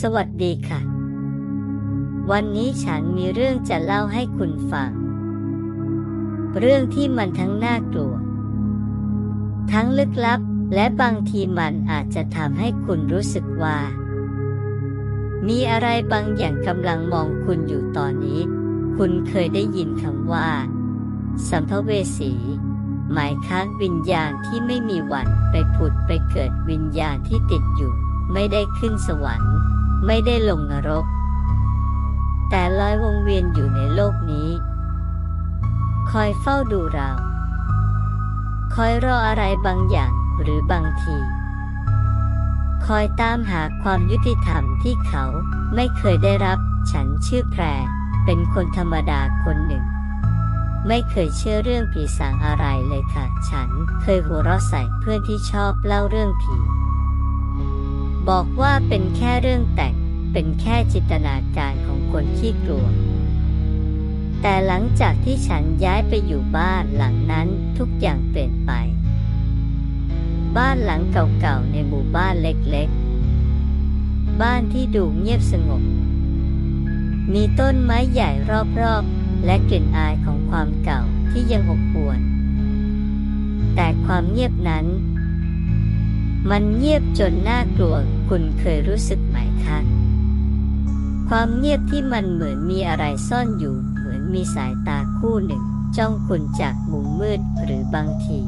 สวัสดีค่ะ วันนี้ฉันมีเรื่องจะเล่าให้คุณฟัง เรื่องที่มันทั้งน่ากลัว ทั้งลึกลับ และบางทีมันอาจจะทำให้คุณรู้สึกว่า มีอะไรบางอย่างกำลังมองคุณอยู่ตอนนี้ คุณเคยได้ยินคำว่า สัมภเวสี หมายค้างวิญญาณที่ไม่มีวันไปผุดไปเกิดวิญญาณที่ติดอยู่ไม่ได้ขึ้นสวรรค์ ไม่ได้ลงนรก แต่ลอยวงเวียนอยู่ในโลกนี้ คอยเฝ้าดูเรา คอยรออะไรบางอย่างหรือบางที คอยตามหาความยุติธรรมที่เขาไม่เคยได้รับ ฉันชื่อแพร เป็นคนธรรมดาคนหนึ่ง ไม่เคยเชื่อเรื่องผีสางอะไรเลยค่ะ ฉันเคยหัวเราะใส่เพื่อนที่ชอบเล่าเรื่องผี บอกว่าเป็นแค่เรื่องแต่ง เป็นแค่จินตนาการของคนขี้กลัว แต่หลังจากที่ฉันย้ายไปอยู่บ้านหลังนั้นทุกอย่างเปลี่ยนไป บ้านหลังเก่าๆในหมู่บ้านเล็กๆ บ้านที่ดูเงียบสงบ มีต้นไม้ใหญ่รอบๆ และกลิ่นอายของความเก่าที่ยังอบอวลแต่ความเงียบนั้น มันเงียบจนน่ากลัวคุณเคยรู้สึกไหมคะความเงียบที่มันเหมือนมีอะไรซ่อนอยู่ เหมือนมีสายตาคู่หนึ่ง จ้องคุณจากมุมมืดหรือบางที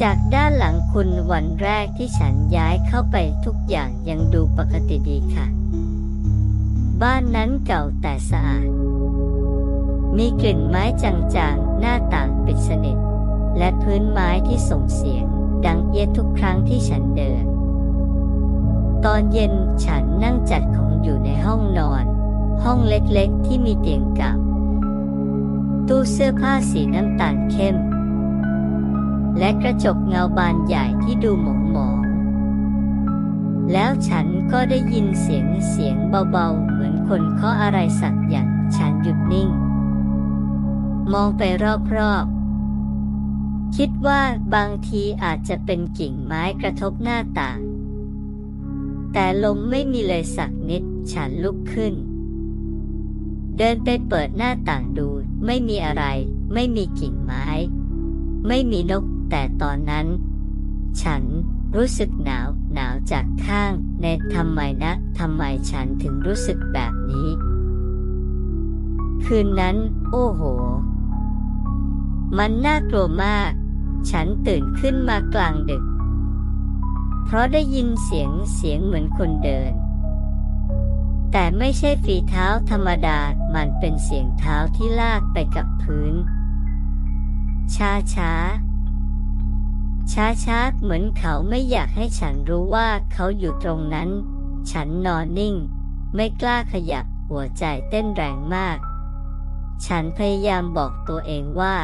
จากด้านหลังคุณวันแรกที่ฉันย้ายเข้าไปทุกอย่างยังดูปกติดีค่ะ บ้านนั้นเก่าแต่สะอาด มีกลิ่นไม้จางๆ หน้าต่างปิดสนิท และพื้นไม้ที่ส่งเสียง ดังเอียดทุกครั้งที่ฉันเดิน ตอนเย็นฉันนั่งจัดของอยู่ในห้องนอน ห้องเล็กๆที่มีเตียงก่าตู้เสื้อผ้าสีน้ำตาลเข้ม และกระจกเงาบานใหญ่ที่ดูหมองหมองๆแล้วฉันก็ได้ยินเสียงเสียงเบาๆ เหมือนคนเคาะอะไรสักอย่าง ฉันหยุดนิ่ง มองไปรอบๆ คิดว่าบางทีอาจจะเป็นกิ่งไม้กระทบหน้าต่าง แต่ลมไม่มีเลยสักนิดฉันลุกขึ้น เดินไปเปิดหน้าต่างดู ไม่มีอะไร ไม่มีกิ่งไม้ ไม่มีนก แต่ตอนนั้น ฉันรู้สึกหนาวหนาวจากข้างในทำไมนะทำไมฉันถึงรู้สึกแบบนี้ คืนนั้น โอ้โห มันน่ากลัวมาก ฉันตื่นขึ้นมากลางดึก เพราะได้ยินเสียงเสียงเหมือนคนเดิน แต่ไม่ใช่ฝีเท้าธรรมดา มันเป็นเสียงเท้าที่ลากไปกับพื้น ช้าช้าช้าช้าเหมือนเขาไม่อยากให้ฉันรู้ว่าเขาอยู่ตรงนั้น ฉันนอนนิ่ง ไม่กล้าขยับหัวใจเต้นแรงมาก ฉันพยายามบอกตัวเองว่า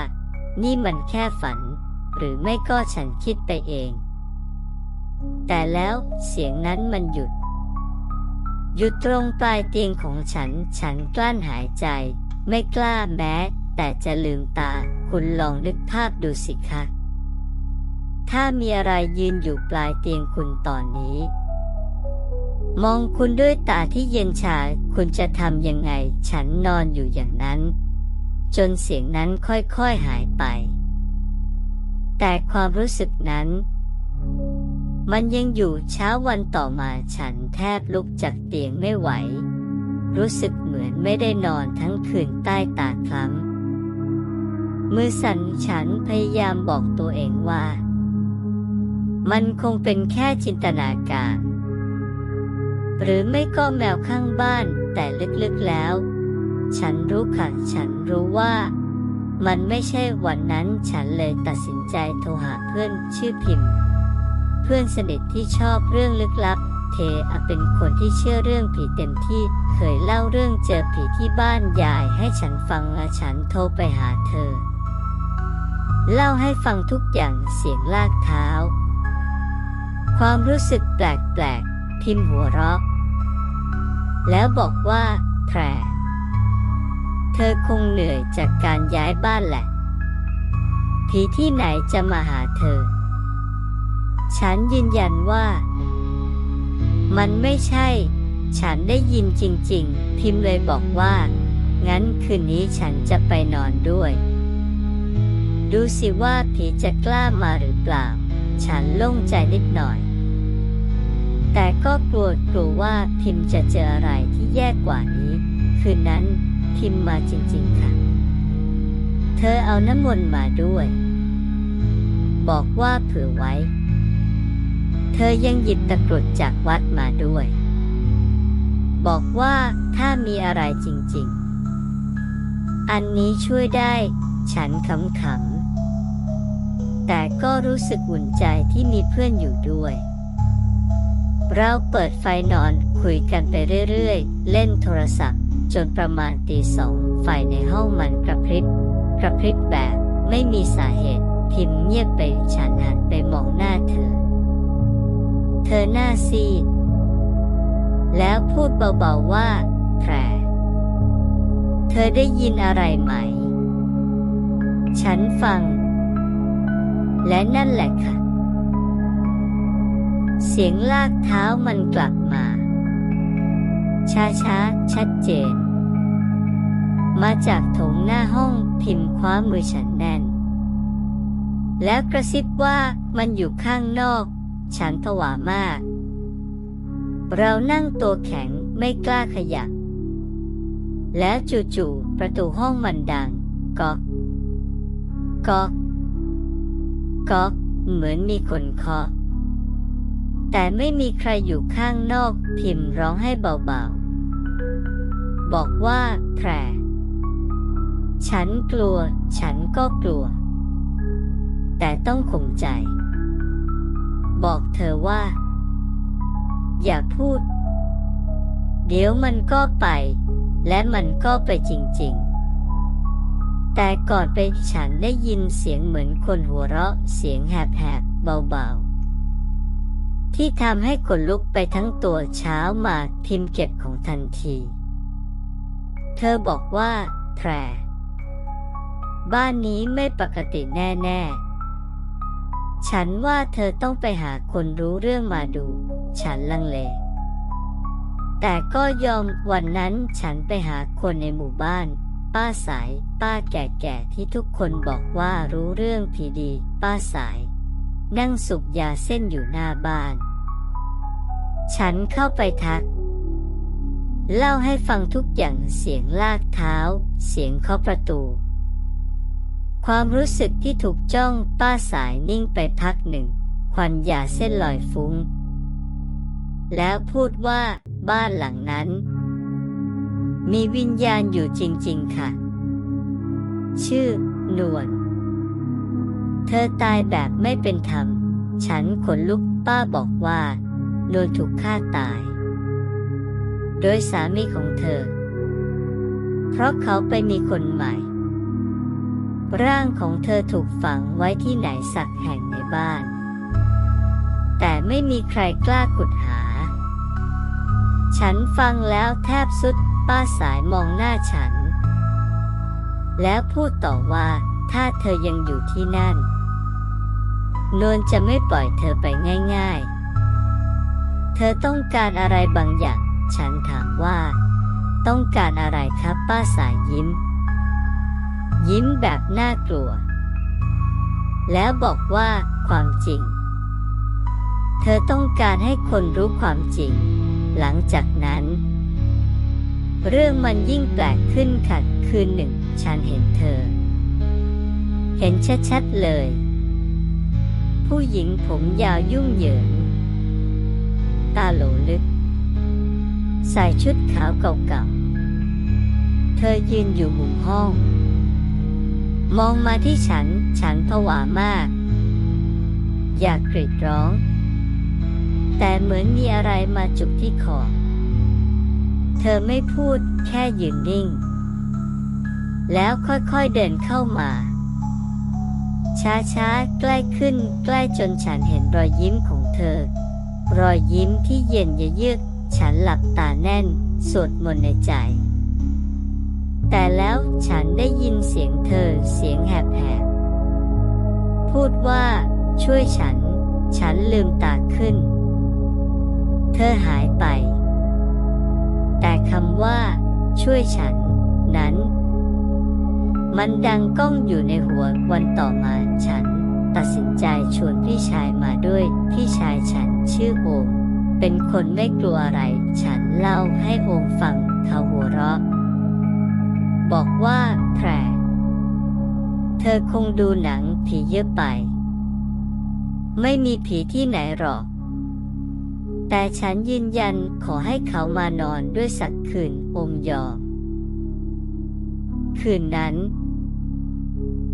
นี่มันแค่ฝัน หรือไม่ก็ฉันคิดไปเอง แต่แล้วเสียงนั้นมันหยุด หยุดตรงปลายเตียงของฉัน ฉันกลั้นหายใจ ไม่กล้าแม้ แต่จะลืมตา คุณลองนึกภาพดูสิคะ ถ้ามีอะไรยืนอยู่ปลายเตียงคุณตอนนี้ มองคุณด้วยตาที่เย็นชา คุณจะทำยังไง ฉันนอนอยู่อย่างนั้น จนเสียงนั้นค่อยๆหายไป แต่ความรู้สึกนั้น มันยังอยู่เช้าวันต่อมาฉันแทบลุกจากเตียงไม่ไหว รู้สึกเหมือนไม่ได้นอนทั้งคืนใต้ตาคล้ำมือสั่นฉันพยายามบอกตัวเองว่า มันคงเป็นแค่จินตนาการ หรือไม่ก็แมวข้างบ้านแต่ลึกๆแล้ว ฉันรู้ค่ะฉันรู้ว่า มันไม่ใช่วันนั้นฉันเลยตัดสินใจโทรหาเพื่อนชื่อพิมพ์ เพื่อนสนิทที่ชอบเรื่องลึกลับ เทอเป็นคนที่เชื่อเรื่องผีเต็มที่เคยเล่าเรื่องเจอผีที่บ้านยายให้ฉันฟังและฉันโทรไปหาเธอ เล่าให้ฟังทุกอย่างเสียงลากเท้า ความรู้สึกแปลกๆพิมพ์หัวเราะ แล้วบอกว่าแพร เธอคงเหนื่อยจากการย้ายบ้านแหละ ผีที่ไหนจะมาหาเธอ ฉันยืนยันว่า มันไม่ใช่ ฉันได้ยินจริง ๆ พิมพ์เลยบอกว่า งั้นคืนนี้ฉันจะไปนอนด้วย ดูสิว่าผีจะกล้ามาหรือเปล่า ฉันโล่งใจนิดหน่อย แต่ก็กลัวกลัวว่าพิมพ์จะเจออะไรที่แย่กว่านี้ คืนนั้น พิมพ์มาจริง ๆ ค่ะ เธอเอาน้ำมนต์มาด้วย บอกว่าเผื่อไว้ เธอยังหยิบตะกรุดจากวัดมาด้วย บอกว่าถ้ามีอะไรจริง ๆ อันนี้ช่วยได้ฉันขำๆแต่ก็รู้สึกอุ่นใจที่มีเพื่อนอยู่ด้วยเราเปิดไฟนอนคุยกันไปเรื่อย ๆ เล่นโทรศัพท์ จนประมาณตีสองไฟในห้องมันกระพริบกระพริบแบบไม่มีสาเหตุ พิมพ์เงียบไปฉันหันไปมองหน้าเธอ เธอหน้าซีด แล้วพูดเบาๆว่าแพรเธอได้ยินอะไรไหม ฉันฟัง และนั่นแหละค่ะ เสียงลากเท้ามันกลับมา ช้าๆชัดเจน มาจากโถงหน้าห้องพิมพ์คว้ามือฉันแน่น แล้วกระซิบว่ามันอยู่ข้างนอก ฉันผวามาก เรานั่งตัวแข็งไม่กล้าขยับ แล้วจู่ๆประตูห้องมันดังก๊อกก๊อกก๊อกเหมือนมีคนเคาะ แต่ไม่มีใครอยู่ข้างนอก พิมพ์ร้องให้เบาๆ บอกว่าแพรฉันกลัว ฉันก็กลัว แต่ต้องข่มใจ บอกเธอว่า อย่าพูด เดี๋ยวมันก็ไป และมันก็ไปจริงๆ แต่ก่อนไปฉันได้ยินเสียงเหมือนคนหัวเราะเสียงแหบๆเบาๆ ที่ทำให้ขนลุกไปทั้งตัวเช้ามาพิมพ์เก็บของทันที เธอบอกว่าแพรบ้านนี้ไม่ปกติแน่ๆ ฉันว่าเธอต้องไปหาคนรู้เรื่องมาดู ฉันลังเล แต่ก็ยอมวันนั้นฉันไปหาคนในหมู่บ้าน ป้าสาย ป้าแก่ๆที่ทุกคนบอกว่ารู้เรื่องผีดี ป้าสาย นั่งสูบยาเส้นอยู่หน้าบ้าน ฉันเข้าไปทัก เล่าให้ฟังทุกอย่างเสียงลากเท้า เสียงเคาะประตู ความรู้สึกที่ถูกจ้องป้าสายนิ่งไปพักหนึ่ง ควันยาเส้นลอยฟุ้ง แล้วพูดว่าบ้านหลังนั้น มีวิญญาณอยู่จริง ๆ ค่ะ ชื่อนวล เธอตายแบบไม่เป็นธรรม ฉันขนลุกป้าบอกว่านวลถูกฆ่าตาย โดยสามีของเธอ เพราะเขาไปมีคนใหม่ ร่างของเธอถูกฝังไว้ที่ไหนสักแห่งในบ้าน แต่ไม่มีใครกล้าขุดหา ฉันฟังแล้วแทบสุดป้าสายมองหน้าฉัน แล้วพูดต่อว่าถ้าเธอยังอยู่ที่นั่น นวลจะไม่ปล่อยเธอไปง่ายๆ เธอต้องการอะไรบางอย่าง ฉันถามว่า ต้องการอะไรครับป้าสายยิ้ม ยิ้มแบบน่ากลัว แล้วบอกว่าความจริง เธอต้องการให้คนรู้ความจริง หลังจากนั้น เรื่องมันยิ่งแปลกขึ้นค่ะคืนหนึ่ง ฉันเห็นเธอ เห็นชัดๆเลย ผู้หญิงผมยาวยุ่งเหยิง ตาโหลลึก ใส่ชุดขาวเก่าๆ เธอยืนอยู่มุมห้อง มองมาที่ฉัน ฉันผวามาก อยากกรีดร้อง แต่เหมือนมีอะไรมาจุกที่คอ เธอไม่พูดแค่ยืนนิ่ง แล้วค่อยๆเดินเข้ามา ช้าๆ ใกล้ขึ้นใกล้จนฉันเห็นรอยยิ้มของเธอ รอยยิ้มที่เย็นเยือก ฉันหลับตาแน่น สวดมนต์ในใจ แต่แล้วฉันได้ยินเสียงเธอเสียงแหบๆ พูดว่า ช่วยฉัน ฉันลืมตาขึ้น เธอหายไป แต่คำว่า ช่วยฉัน นั้น มันดังก้องอยู่ในหัววันต่อมาฉัน ตัดสินใจชวนพี่ชายมาด้วย พี่ชายฉันชื่อโอม เป็นคนไม่กลัวอะไร ฉันเล่าให้โอมฟังเขาหัวเราะ บอกว่าแพรเธอคงดูหนังผีเยอะไป ไม่มีผีที่ไหนหรอก แต่ฉันยืนยันขอให้เขามานอนด้วยสักคืนโอมยอม คืนนั้น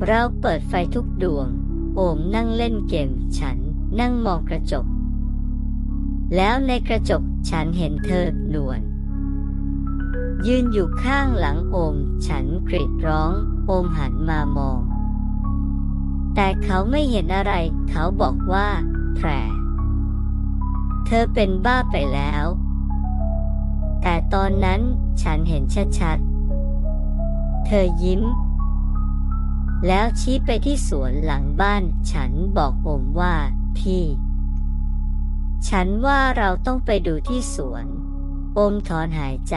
เราเปิดไฟทุกดวง โอมนั่งเล่นเกมฉันนั่งมองกระจก แล้วในกระจกฉันเห็นเธอนวลยืนอยู่ข้างหลังโอม ฉันกรีดร้อง โอมหันมามอง แต่เขาไม่เห็นอะไร เขาบอกว่าแพรเธอเป็นบ้าไปแล้ว แต่ตอนนั้นฉันเห็นชัดๆ เธอยิ้ม แล้วชี้ไปที่สวนหลังบ้านฉันบอกโอมว่า พี่ ฉันว่าเราต้องไปดูที่สวนโอมถอนหายใจ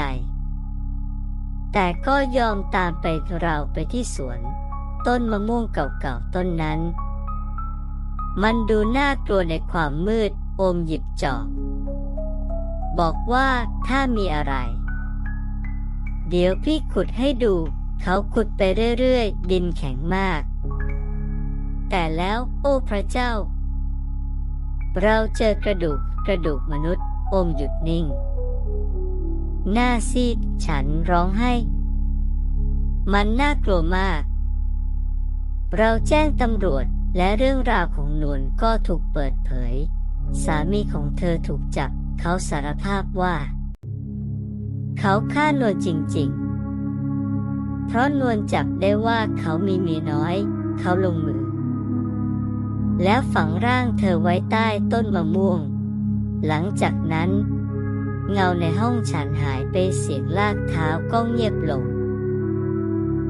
แต่ก็ยอมตามไปเราไปที่สวน ต้นมะม่วงเก่าๆต้นนั้น มันดูน่ากลัวในความมืดโอมหยิบจอบบอกว่าถ้ามีอะไร เดี๋ยวพี่ขุดให้ดู เขาขุดไปเรื่อยๆ ดินแข็งมาก แต่แล้วโอ้พระเจ้า เราเจอกระดูกกระดูกมนุษย์โอมหยุดนิ่ง หน้าซีดฉันร้องไห้ มันน่ากลัวมาก เราแจ้งตำรวจและเรื่องราวของนวลก็ถูกเปิดเผย สามีของเธอถูกจับ เขาสารภาพว่า เขาฆ่านวลจริง ๆ เพราะนวลจับได้ว่าเขามีเมียน้อย เขาลงมือ แล้วฝังร่างเธอไว้ใต้ต้นมะม่วง หลังจากนั้น เงาในห้องฉันหายไปเสียงลากเท้าก็เงียบลง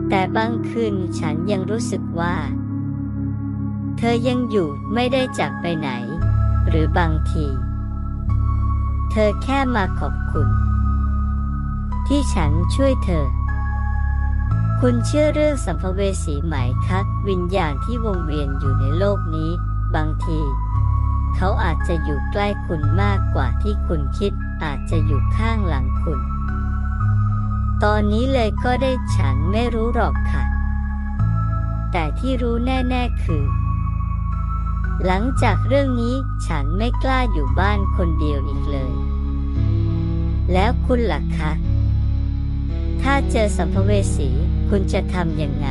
แต่บางคืนฉันยังรู้สึกว่า เธอยังอยู่ไม่ได้จากไปไหน หรือบางที เธอแค่มาขอบคุณที่ฉันช่วยเธอ คุณเชื่อเรื่องสัมภเวสีไหมคะวิญญาณที่วงเวียนอยู่ในโลกนี้ บางที เขาอาจจะอยู่ใกล้คุณมากกว่าที่คุณคิด อาจจะอยู่ข้างหลังคุณ ตอนนี้เลยก็ได้ฉันไม่รู้หรอกค่ะ แต่ที่รู้แน่ ๆ คือ หลังจากเรื่องนี้ฉันไม่กล้าอยู่บ้านคนเดียวอีกเลย แล้วคุณล่ะคะ ถ้าเจอสัมภเวสี คุณจะทำยังไง